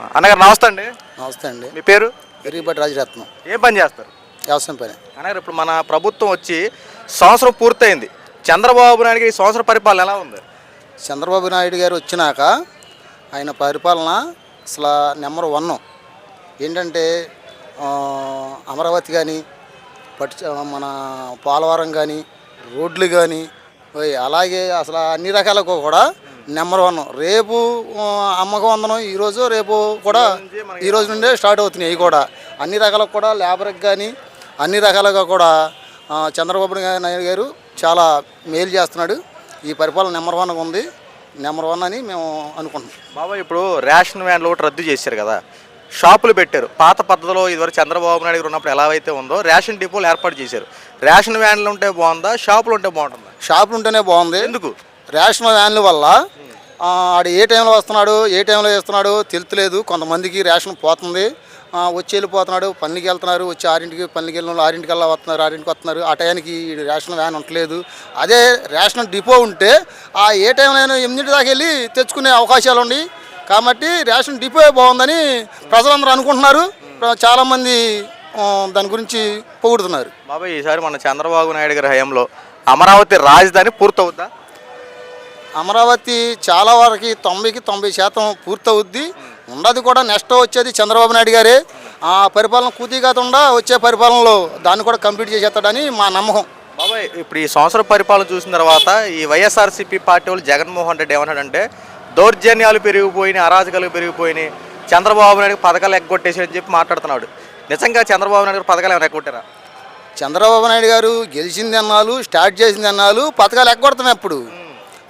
అన్నగారు నమస్తే అండి. నమస్తే అండి. మీ పేరు? ఎరిగిబట్టి రాజరత్నం. ఏం పని చేస్తారు? వ్యవసాయం పని. అన్నగారు ఇప్పుడు మన ప్రభుత్వం వచ్చి సంవత్సరం పూర్తయింది. చంద్రబాబు నాయుడు ఈ సంవత్సరం పరిపాలన ఎలా ఉంది? చంద్రబాబు నాయుడు గారు వచ్చినాక ఆయన పరిపాలన అసలు నెంబర్ వన్. ఏంటంటే అమరావతి కానీ పట్టు మన పోలవరం కానీ రోడ్లు కానీ అలాగే అసలు అన్ని రకాలకు కూడా నెంబర్ వన్. రేపు అమ్మకం వందనం ఈరోజు రేపు కూడా ఈ రోజు నుండే స్టార్ట్ అవుతున్నాయి అవి కూడా. అన్ని రకాలకు కూడా లేబర్కి కానీ అన్ని రకాలుగా కూడా చంద్రబాబు నాయుడు గారు చాలా మేలు చేస్తున్నాడు. ఈ పరిపాలన నెంబర్ వన్ ఉంది. నెంబర్ వన్ అని మేము అనుకుంటున్నాం. బాబా ఇప్పుడు రేషన్ వ్యాన్లు ఒకటి రద్దు చేశారు కదా. షాపులు పెట్టారు. పాత పద్ధతిలో ఇదివరకు చంద్రబాబు నాయుడు గారు ఉన్నప్పుడు ఎలా అయితే ఉందో రేషన్ డిపోలు ఏర్పాటు చేశారు. రేషన్ వ్యాన్లు ఉంటే బాగుందా? షాపులు ఉంటే బాగుంటుందా? షాపులు ఉంటేనే బాగుంది. ఎందుకు? రేషన్ వ్యాన్ల వల్ల ఆడు ఏ టైంలో వస్తున్నాడు ఏ టైంలో వేస్తున్నాడు తెలుతులేదు కొంతమందికి రేషన్ పోతుంది. వచ్చి వెళ్ళిపోతున్నాడు పనికి వెళ్తున్నారు. వచ్చి ఆరింటికి పనికి వెళ్ళిన వాళ్ళు ఆరింటికి వస్తున్నారు ఆరింటికి వస్తున్నారు. ఆ టైంకి రేషన్ వ్యాన్ ఉండలేదు అదే రేషన్ డిపో ఉంటే ఆ ఏ టైంలో ఎనిమిది దాకా వెళ్ళి తెచ్చుకునే అవకాశాలు ఉన్నాయి. కాబట్టి రేషన్ డిపో బాగుందని ప్రజలందరూ అనుకుంటున్నారు. చాలామంది దాని గురించి పొగుడుతున్నారు. బాబా ఈసారి మన చంద్రబాబు నాయుడు గారి హయాంలో అమరావతి రాజధాని పూర్తవుద్దా? అమరావతి చాలా వరకు తొంభైకి తొంభై శాతం పూర్తవుద్ది. ఉండదు కూడా నెక్స్ట్ వచ్చేది చంద్రబాబు నాయుడు గారే. ఆ పరిపాలన కూతీ కాకుండా వచ్చే పరిపాలనలో దాన్ని కూడా కంప్లీట్ చేసేస్తాడని మా నమ్మకం. బాబాయ్ ఇప్పుడు ఈ సంవత్సరం పరిపాలన చూసిన తర్వాత ఈ వైఎస్ఆర్సీపీ పార్టీ వాళ్ళు జగన్మోహన్ రెడ్డి ఏమన్నాడంటే దౌర్జన్యాలు పెరిగిపోయినాయి అరాజకాలు పెరిగిపోయినాయి. చంద్రబాబు నాయుడు పథకాలు ఎగ్గొట్టేసి అని చెప్పి మాట్లాడుతున్నాడు. నిజంగా చంద్రబాబు నాయుడు పథకాలు ఏమైనా ఎగ్గొట్టారా? చంద్రబాబు నాయుడు గారు గెలిచింది అన్నాలు స్టార్ట్ చేసింది అన్నాలు పథకాలు ఎగ్గొడతాం ఇప్పుడు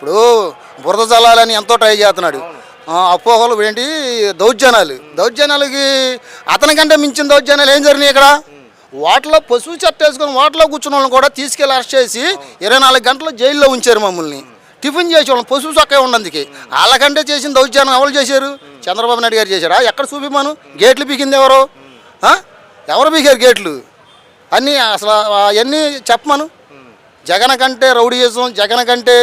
ఇప్పుడు బురద జలాలని ఎంతో ట్రై చేస్తున్నాడు. అపోహలు ఏంటి? దౌర్జన్యాలు. దౌర్జన్యాలకి అతనికంటే మించిన దౌర్జన్యాలు ఏం జరిగినాయి ఇక్కడ? వాటిలో పశువు చెత్త వేసుకొని వాటిలో కూర్చున్న వాళ్ళని కూడా తీసుకెళ్ళి అరెస్ట్ చేసి ఇరవై నాలుగు గంటలు జైల్లో ఉంచారు మమ్మల్ని. టిఫిన్ చేసే వాళ్ళం పశువు చొక్కే ఉన్నందుకే. వాళ్ళకంటే చేసిన దౌర్జన్యం ఎవరు చేశారు? చంద్రబాబు నాయుడు గారు చేశారా? ఎక్కడ చూపిమాను గేట్లు పీకింది ఎవరు? ఎవరు పీకారు గేట్లు? అన్నీ అసలు అవన్నీ చెప్పమను. జగన్ కంటే రౌడీయిజం జగన్ కంటే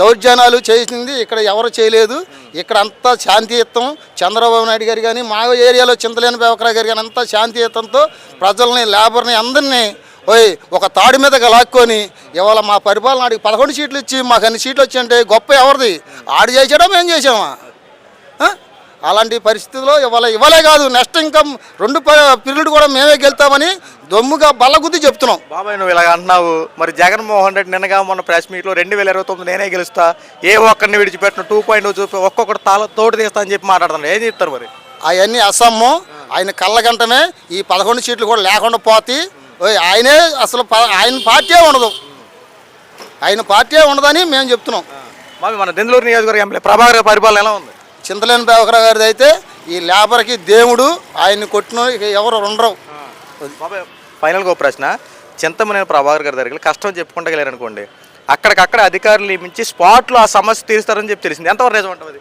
దౌర్జన్యాలు చేసింది ఇక్కడ ఎవరు చేయలేదు. ఇక్కడ అంతా శాంతియుతం చంద్రబాబు నాయుడు గారు కానీ మా ఏరియాలో చింతలేని బేవకరా గారు కానీ అంతా శాంతియుతంతో ప్రజల్ని లేబర్ని అందరినీ ఓయ్ ఒక తాడి మీద లాక్కొని ఇవాళ మా పరిపాలన ఆడికి పదకొండు సీట్లు ఇచ్చి మాకు అన్ని సీట్లు వచ్చి గొప్ప ఎవరిది? ఆడు చేసాడా మేము చేసామా? అలాంటి పరిస్థితుల్లో ఇవాళ ఇవ్వలే కాదు నెక్స్ట్ ఇంకా రెండు పీరియడ్ కూడా మేమే గెలుతామని దొమ్ముగా బల్లగుద్ది చెప్తున్నాం. బాబాయ్ నువ్వు ఇలాగ అంటున్నావు. మరి జగన్మోహన్ రెడ్డి నిన్నగా మొన్న ప్రెస్ మీట్లో రెండు వేల ఇరవై తొమ్మిది నేనే గెలుస్తా ఏ ఒక్కరిని విడిచిపెట్టిన టూ పాయింట్ చూపి ఒక్కొక్కటి తాళ తోడు తీస్తా అని చెప్పి మాట్లాడుతున్నాను ఏం చెప్తారు మరి? అవన్నీ అసమ్ము. ఆయన కళ్ళగంటమే ఈ పదకొండు సీట్లు కూడా లేకుండా పోతే. ఆయనే అసలు ఆయన పార్టీ ఉండదు. ఆయన పార్టీ ఉండదని మేము చెప్తున్నాం. బాబు మన దెందులూరు నియోజకవర్గం ఎంపీ ప్రభాకర్ పరిపాలన ఎలా ఉంది? చింతలేని పేవకరావు గారిది అయితే ఈ లేబర్కి దేవుడు ఆయన్ని కొట్టిన ఎవరు ఉండరు. ఫైనల్గా ఒక ప్రశ్న చింతమనేని ప్రభాకర్ గారి దగ్గరికి కష్టం చెప్పుకుంటూ వెళ్ళారు అనుకోండి అక్కడికక్కడ అధికారులు నియమించి స్పాట్లో ఆ సమస్య తీరుస్తారని చెప్పి తెలిసింది. ఎంతవరకు నిజం ఉంటుంది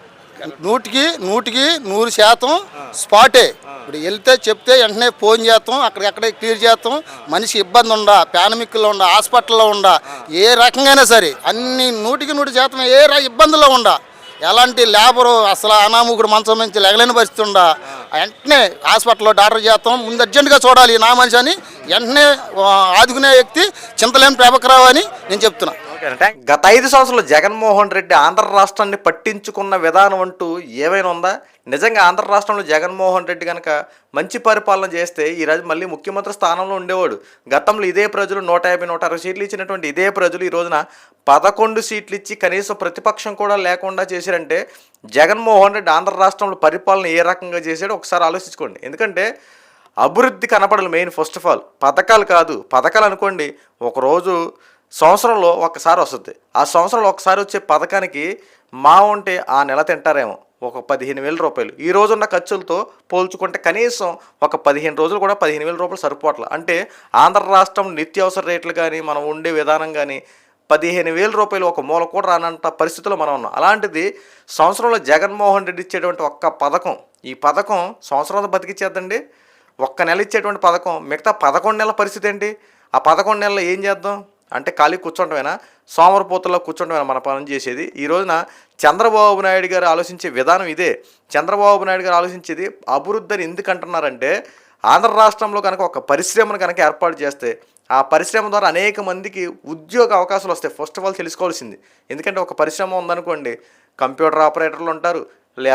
నూటికి నూటికి నూరు శాతం స్పాటే. ఇప్పుడు వెళ్తే చెప్తే వెంటనే ఫోన్ చేస్తాం అక్కడికక్కడే క్లియర్ చేస్తాం. మనిషి ఇబ్బంది ఉండా పానమిక్లో ఉండా హాస్పిటల్లో ఉండా ఏ రకంగా సరే అన్ని నూటికి నూటి శాతం ఏ ఇబ్బందుల్లో ఉండా. ఎలాంటి లేబరు అసలు అనాముకుడు మంచం నుంచి లెగలేని పరిస్థితి ఉండా. వెంటనే హాస్పిటల్లో డాక్టర్ చేస్తాం ముందు అర్జెంటుగా చూడాలి నా మనిషి అని వెంటనే ఆదుకునే వ్యక్తి చింతలేని ప్రభకరావు అని నేను చెప్తున్నా. గత ఐదు సంవత్సరాలు జగన్మోహన్ రెడ్డి ఆంధ్ర రాష్ట్రాన్ని పట్టించుకున్న విధానం అంటూ ఏమైనా ఉందా? నిజంగా ఆంధ్ర రాష్ట్రంలో జగన్మోహన్ రెడ్డి కనుక మంచి పరిపాలన చేస్తే ఈ రోజు మళ్ళీ ముఖ్యమంత్రి స్థానంలో ఉండేవాడు. గతంలో ఇదే ప్రజలు నూట యాభై నూట అరవై సీట్లు ఇచ్చినటువంటి ఇదే ప్రజలు ఈ రోజున పదకొండు సీట్లు ఇచ్చి కనీసం ప్రతిపక్షం కూడా లేకుండా చేశారంటే జగన్మోహన్ రెడ్డి ఆంధ్ర రాష్ట్రంలో పరిపాలన ఏ రకంగా చేశాడో ఒకసారి ఆలోచించుకోండి. ఎందుకంటే అభివృద్ధి కనపడాలి మెయిన్ ఫస్ట్ ఆఫ్ ఆల్. పథకాలు కాదు పథకాలు అనుకోండి ఒకరోజు సంవత్సరంలో ఒక్కసారి వస్తుంది. ఆ సంవత్సరంలో ఒకసారి వచ్చే పథకానికి మా ఉంటే ఆ నెల తింటారేమో ఒక పదిహేను వేల రూపాయలు. ఈ రోజున్న ఖర్చులతో పోల్చుకుంటే కనీసం ఒక పదిహేను రోజులు కూడా పదిహేను వేల రూపాయలు సరిపోవట్లే. అంటే ఆంధ్ర రాష్ట్రం నిత్యావసర రేట్లు కానీ మనం ఉండే విధానం కానీ పదిహేను వేల రూపాయలు ఒక మూల కూడా రానంత పరిస్థితిలో మనం ఉన్నాం. అలాంటిది సంవత్సరంలో జగన్మోహన్ రెడ్డి ఇచ్చేటువంటి ఒక్క పథకం ఈ పథకం సంవత్సరం బతికిచ్చేద్దండి. ఒక్క నెల ఇచ్చేటువంటి పథకం మిగతా పదకొండు నెలల పరిస్థితి ఏంటి? ఆ పదకొండు నెలలు ఏం చేద్దాం? అంటే ఖాళీ కూర్చోవటమేనా సోమరపోతుల్లో కూర్చోవటమేనా మన పని చేసేది? ఈ రోజున చంద్రబాబు నాయుడు గారు ఆలోచించే విధానం ఇదే. చంద్రబాబు నాయుడు గారు ఆలోచించేది అభివృద్ధి అని ఎందుకంటున్నారంటే ఆంధ్ర రాష్ట్రంలో కనుక ఒక పరిశ్రమను కనుక ఏర్పాటు చేస్తే ఆ పరిశ్రమ ద్వారా అనేక మందికి ఉద్యోగ అవకాశాలు వస్తాయి. ఫస్ట్ ఆఫ్ ఆల్ తెలుసుకోవాల్సింది. ఎందుకంటే ఒక పరిశ్రమ ఉందనుకోండి కంప్యూటర్ ఆపరేటర్లు ఉంటారు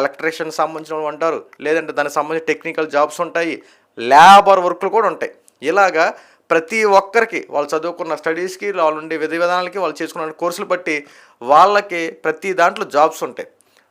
ఎలక్ట్రీషియన్ సంబంధించిన వాళ్ళు ఉంటారు లేదంటే దానికి సంబంధించిన టెక్నికల్ జాబ్స్ ఉంటాయి లేబర్ వర్క్లు కూడా ఉంటాయి. ఇలాగా ప్రతి ఒక్కరికి వాళ్ళు చదువుకున్న స్టడీస్కి వాళ్ళు ఉండే విధి విధానాలకి వాళ్ళు చేసుకున్న కోర్సులు బట్టి వాళ్ళకి ప్రతి దాంట్లో జాబ్స్ ఉంటాయి.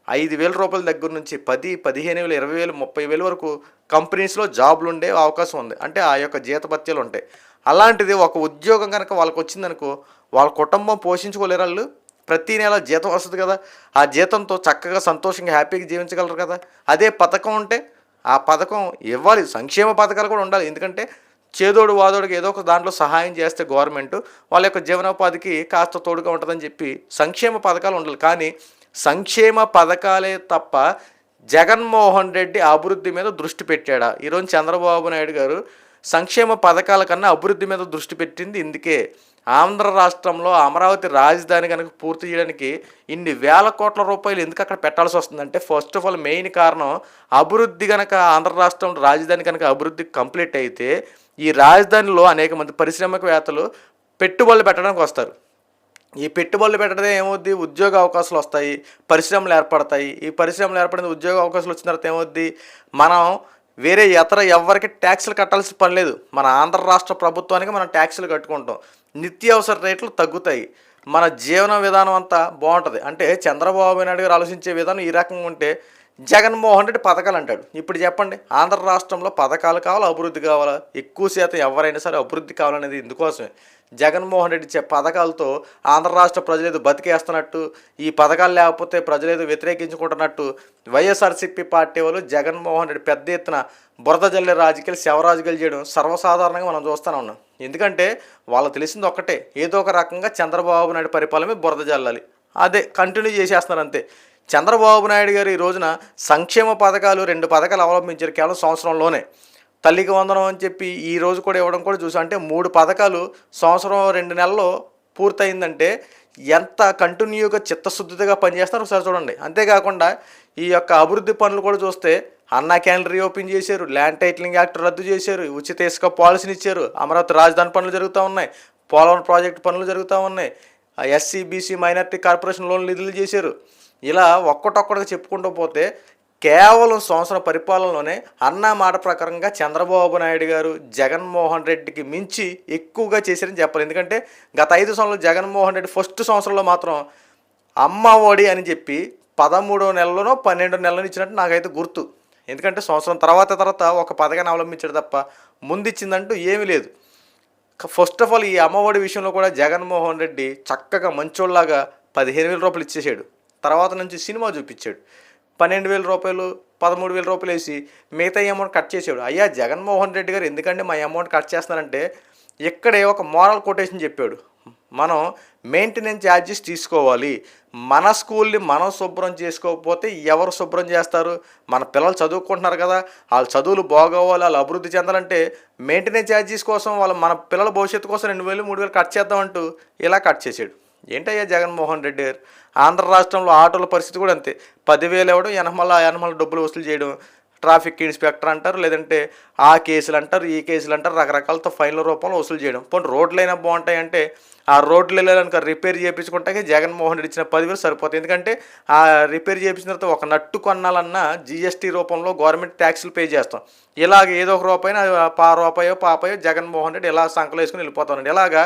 ఐదు వేల రూపాయల దగ్గర నుంచి పది పదిహేను వేలు ఇరవై వేలు ముప్పై వేలు వరకు కంపెనీస్లో జాబ్లు ఉండే అవకాశం ఉంది. అంటే ఆ యొక్క జీతభత్యాలు ఉంటాయి. అలాంటిది ఒక ఉద్యోగం కనుక వాళ్ళకి వచ్చిందనుకో వాళ్ళ కుటుంబం పోషించుకోలేరు వాళ్ళు? ప్రతి నెల జీతం వస్తుంది కదా. ఆ జీతంతో చక్కగా సంతోషంగా హ్యాపీగా జీవించగలరు కదా. అదే పథకం ఉంటే ఆ పథకం ఇవ్వాలి. సంక్షేమ పథకాలు కూడా ఉండాలి. ఎందుకంటే చేదోడు వాదోడికి ఏదో ఒక దాంట్లో సహాయం చేస్తే గవర్నమెంట్ వాళ్ళ యొక్క జీవనోపాధికి కాస్త తోడుగా ఉంటుందని చెప్పి సంక్షేమ పథకాలు ఉండాలి. కానీ సంక్షేమ పథకాలే తప్ప జగన్మోహన్ రెడ్డి అభివృద్ధి మీద దృష్టి పెట్టాడా? ఈరోజు చంద్రబాబు నాయుడు గారు సంక్షేమ పథకాల కన్నా అభివృద్ధి మీద దృష్టి పెట్టింది. ఇందుకే ఆంధ్ర రాష్ట్రంలో అమరావతి రాజధాని కనుక పూర్తి చేయడానికి ఇన్ని వేల కోట్ల రూపాయలు ఎందుకు అక్కడ పెట్టాల్సి వస్తుందంటే ఫస్ట్ ఆఫ్ ఆల్ మెయిన్ కారణం అభివృద్ధి కనుక ఆంధ్ర రాష్ట్రంలో రాజధాని కనుక అభివృద్ధి కంప్లీట్ అయితే ఈ రాజధానిలో అనేక మంది పారిశ్రామికవేత్తలు పెట్టుబడులు పెట్టడానికి వస్తారు. ఈ పెట్టుబడులు పెట్టడం ఏమవుద్ది? ఉద్యోగ అవకాశాలు వస్తాయి పరిశ్రమలు ఏర్పడతాయి. ఈ పరిశ్రమలు ఏర్పడిన ఉద్యోగ అవకాశాలు వచ్చిన తర్వాత ఏమవుద్ది? మనం వేరే ఇతర ఎవరికి ట్యాక్సులు కట్టాల్సిన పని లేదు. మన ఆంధ్ర రాష్ట్ర ప్రభుత్వానికి మనం ట్యాక్సులు కట్టుకుంటాం. నిత్యావసర రేట్లు తగ్గుతాయి. మన జీవన విధానం అంతా బాగుంటుంది. అంటే చంద్రబాబు నాయుడు గారు ఆలోచించే విధానం ఈ రకంగా ఉంటే జగన్మోహన్ రెడ్డి పథకాలు అంటాడు. ఇప్పుడు చెప్పండి ఆంధ్ర రాష్ట్రంలో పథకాలు కావాలా అభివృద్ధి కావాలా? ఎక్కువ శాతం ఎవరైనా సరే అభివృద్ధి కావాలనేది ఇందుకోసమే. జగన్మోహన్ రెడ్డి ఇచ్చే పథకాలతో ఆంధ్ర రాష్ట్ర ప్రజలు ఏదో బతికేస్తున్నట్టు ఈ పథకాలు లేకపోతే ప్రజలు ఏదో వ్యతిరేకించుకుంటున్నట్టు వైఎస్ఆర్సీపీ పార్టీ వాళ్ళు జగన్మోహన్ రెడ్డి పెద్ద ఎత్తున బురద జల్లే రాజకీయాలు శవరాజకీయాలు చేయడం సర్వసాధారణంగా మనం చూస్తూనే ఉన్నాం. ఎందుకంటే వాళ్ళకి తెలిసింది ఒక్కటే ఏదో ఒక రకంగా చంద్రబాబు నాయుడు పరిపాలనమే బురద జల్లాలి. అదే కంటిన్యూ చేసేస్తున్నారు అంతే. చంద్రబాబు నాయుడు గారు ఈ రోజున సంక్షేమ పథకాలు రెండు పథకాలు అవలంబించారు కేవలం సంవత్సరంలోనే. తల్లికి వందనం అని చెప్పి ఈ రోజు కూడా ఇవ్వడం కూడా చూసాం. అంటే మూడు పథకాలు సంవత్సరం రెండు నెలల్లో పూర్తయిందంటే ఎంత కంటిన్యూగా చిత్తశుద్ధిగా పనిచేస్తారో ఒకసారి చూడండి. అంతేకాకుండా ఈ యొక్క అభివృద్ధి పనులు కూడా చూస్తే అన్నా క్యాన్లు రీఓపెన్ చేశారు ల్యాండ్ టైటిలింగ్ యాక్ట్ రద్దు చేశారు ఉచిత ఇసుక పాలసీని ఇచ్చారు అమరావతి రాజధాని పనులు జరుగుతూ ఉన్నాయి పోలవరం ప్రాజెక్టు పనులు జరుగుతూ ఉన్నాయి. ఎస్సీ బీసీ మైనార్టీ కార్పొరేషన్ లోన్లు నిధులు చేశారు. ఇలా ఒక్కటొక్కటిగా చెప్పుకుంటూ పోతే కేవలం సంవత్సరం పరిపాలనలోనే అన్న మాట ప్రకారంగా చంద్రబాబు నాయుడు గారు జగన్మోహన్ రెడ్డికి మించి ఎక్కువగా చేశారని చెప్పాలి. ఎందుకంటే గత ఐదు సంవత్సరాలు జగన్మోహన్ రెడ్డి ఫస్ట్ సంవత్సరంలో మాత్రం అమ్మ ఒడి అని చెప్పి పదమూడో నెలలోనో పన్నెండో నెలలో ఇచ్చినట్టు నాకైతే గుర్తు. ఎందుకంటే సంవత్సరం తర్వాత తర్వాత ఒక పథకాన్ని అవలంబించాడు తప్ప ముందు ఇచ్చిందంటూ ఏమీ లేదు. ఫస్ట్ ఆఫ్ ఆల్ ఈ అమ్మఒడి విషయంలో కూడా జగన్మోహన్ రెడ్డి చక్కగా మంచోళ్ళలాగా పదిహేను వేల రూపాయలు ఇచ్చేసాడు. తర్వాత నుంచి సినిమా చూపించాడు. పన్నెండు వేల రూపాయలు పదమూడు వేల రూపాయలు వేసి మిగతా అమౌంట్ కట్ చేసాడు. అయ్యా జగన్మోహన్ రెడ్డి గారు ఎందుకంటే మా అమౌంట్ కట్ చేస్తున్నారంటే ఇక్కడే ఒక మోరల్ కొటేషన్ చెప్పాడు. మనం మెయింటెనెన్స్ ఛార్జెస్ తీసుకోవాలి. మన స్కూల్ని మనం శుభ్రం చేసుకోకపోతే ఎవరు శుభ్రం చేస్తారు? మన పిల్లలు చదువుకుంటున్నారు కదా వాళ్ళ చదువులు బాగోవాలి వాళ్ళు అభివృద్ధి చెందాలంటే మెయింటెనెన్స్ ఛార్జెస్ కోసం వాళ్ళ మన పిల్లల భవిష్యత్తు కోసం రెండు వేలు మూడు వేలు కట్ చేద్దామంటూ ఇలా కట్ చేసాడు. ఏంటయ్యా జగన్మోహన్ రెడ్డి గారు? ఆంధ్ర రాష్ట్రంలో ఆటోల పరిస్థితి కూడా అంతే. పదివేలు ఇవ్వడం ఎనమల ఎనమల డబ్బులు వసూలు చేయడం ట్రాఫిక్ ఇన్స్పెక్టర్ అంటారు లేదంటే ఆ కేసులు అంటారు ఈ కేసులు అంటారు రకరకాలతో ఫైన్ల రూపంలో వసూలు చేయడం. పోనీ అయినా బాగుంటాయంటే ఆ రోడ్లు వెళ్ళాలనుక రిపేర్ చేయించుకుంటే జగన్మోహన్ రెడ్డి ఇచ్చిన పదివేలు సరిపోతాయి. ఎందుకంటే ఆ రిపేర్ చేయించిన తర్వాత ఒక నట్టు కొనాలన్నా జీఎస్టీ రూపంలో గవర్నమెంట్ ట్యాక్సులు పే చేస్తాం. ఇలాగ ఏదో ఒక రూపాయి పా రూపాయో పాపాయో జగన్మోహన్ రెడ్డి ఇలా సంకలు వేసుకుని వెళ్ళిపోతానండి. ఇలాగా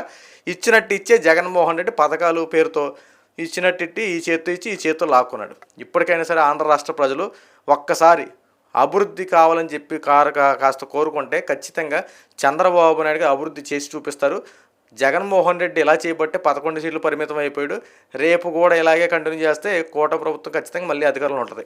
ఇచ్చినట్టు ఇచ్చే జగన్మోహన్ రెడ్డి పథకాలు పేరుతో ఇచ్చినట్టు ఇట్టి ఈ చేత్తో ఇచ్చి ఈ చేత్తో లాక్కున్నాడు. ఇప్పటికైనా సరే ఆంధ్ర రాష్ట్ర ప్రజలు ఒక్కసారి అభివృద్ధి కావాలని చెప్పి కారు కాస్త కోరుకుంటే ఖచ్చితంగా చంద్రబాబు నాయుడుగా అభివృద్ధి చేసి చూపిస్తారు. జగన్మోహన్ రెడ్డి ఇలా చేయబట్టే పదకొండు సీట్లు పరిమితం అయిపోయాడు. రేపు కూడా ఇలాగే కంటిన్యూ చేస్తే కోట ప్రభుత్వం ఖచ్చితంగా మళ్ళీ అధికారంలో ఉంటుంది.